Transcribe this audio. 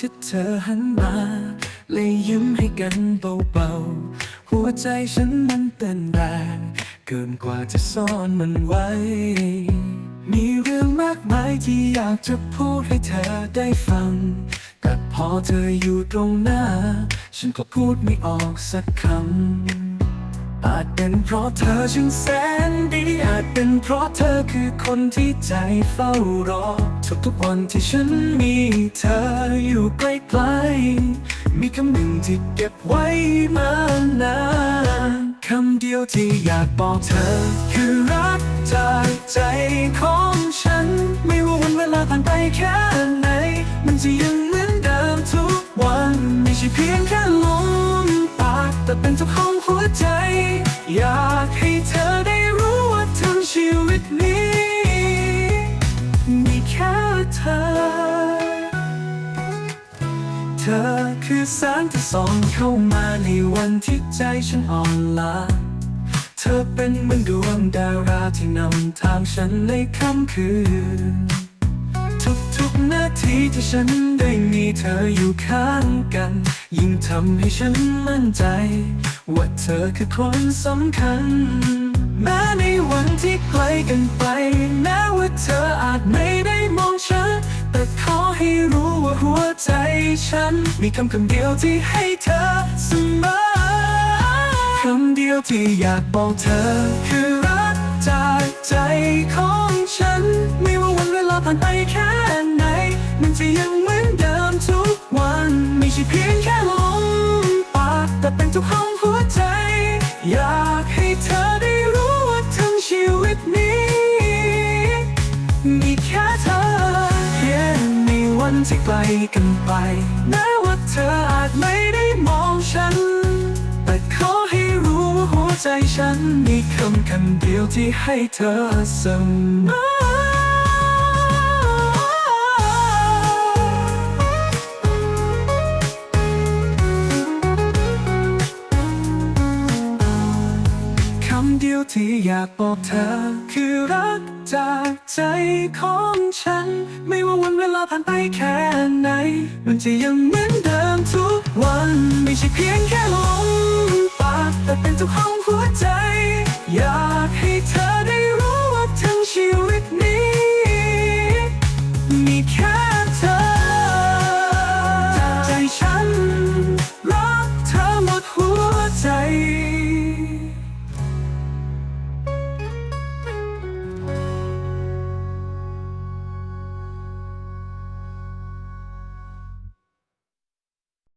ที่เธอหันมาเลยยิ้มให้กันเบาๆ หัวใจฉันมันเต้นแรงเกินกว่าจะซ่อนมันไว้ มีเรื่องมากมายที่อยากจะพูดให้เธอได้ฟัง แต่พอเธออยู่ตรงหน้า ฉันก็พูดไม่ออกสักคำ อาจเป็นเพราะเธอช่างแสนดี อาจเป็นเพราะเธอคือคนที่ใจเฝ้ารอ ทุกๆวันที่ฉันมีเธออยู่ใกล้ๆมีคำหนึ่งที่เก็บไว้มานานคำเดียวที่อยากบอกเธอ คือรักจากใจของฉัน ไม่ว่าวันเวลาผ่านไปแค่ไหน มันจะยัง หัวใจ อยากให้เธอได้รู้ว่าทั้งชีวิตนี้ มีแค่เธอ เธอคือแสงที่ส่องเข้ามาในวันที่ใจฉันอ่อนล้าเธอเป็นเหมือนดวงดาราที่นำทางฉันในค่ำคืนทุกๆนาทีที่ฉันได้มีเธออยู่ข้างกัน ยิ่งทำให้ฉันมั่นใจ ว่าเธอคือคนสำคัญ แม้ในวันที่ไกลกันไป แม้ว่าเธออาจไม่ได้มองฉัน แต่ขอให้รู้ว่าหัวใจฉัน มีคำคำเดียวที่ให้เธอเสมอคำเดียวที่อยากบอกเธอ คือรักจากใจของฉัน ไม่ว่าวันเวลาผ่านไปแค่ไหน มันจะยังเหมือนเดิมทุกวัน ไม่ใช่เพียงแค่ลม ทุกห้องหัวใจ อยากให้เธอได้รู้ว่าทั้งชีวิตนี้ มีแค่เธอเพียงในวันที่ไกลกันไปแม้ว่าเธออาจไม่ได้มองฉัน แต่ขอให้รู้ว่าหัวใจฉันมีคำคำเดียวที่ให้เธอเสมอ เดียวที่อยากบอกเธอ คือรักจากใจของฉัน ไม่ว่าวันเวลาผ่านไปแค่ไหน มันจะยังเหมือนเดิมทุกวัน ไม่ใช่เพียงแค่ลมปากแต่เป็นทุกห้อง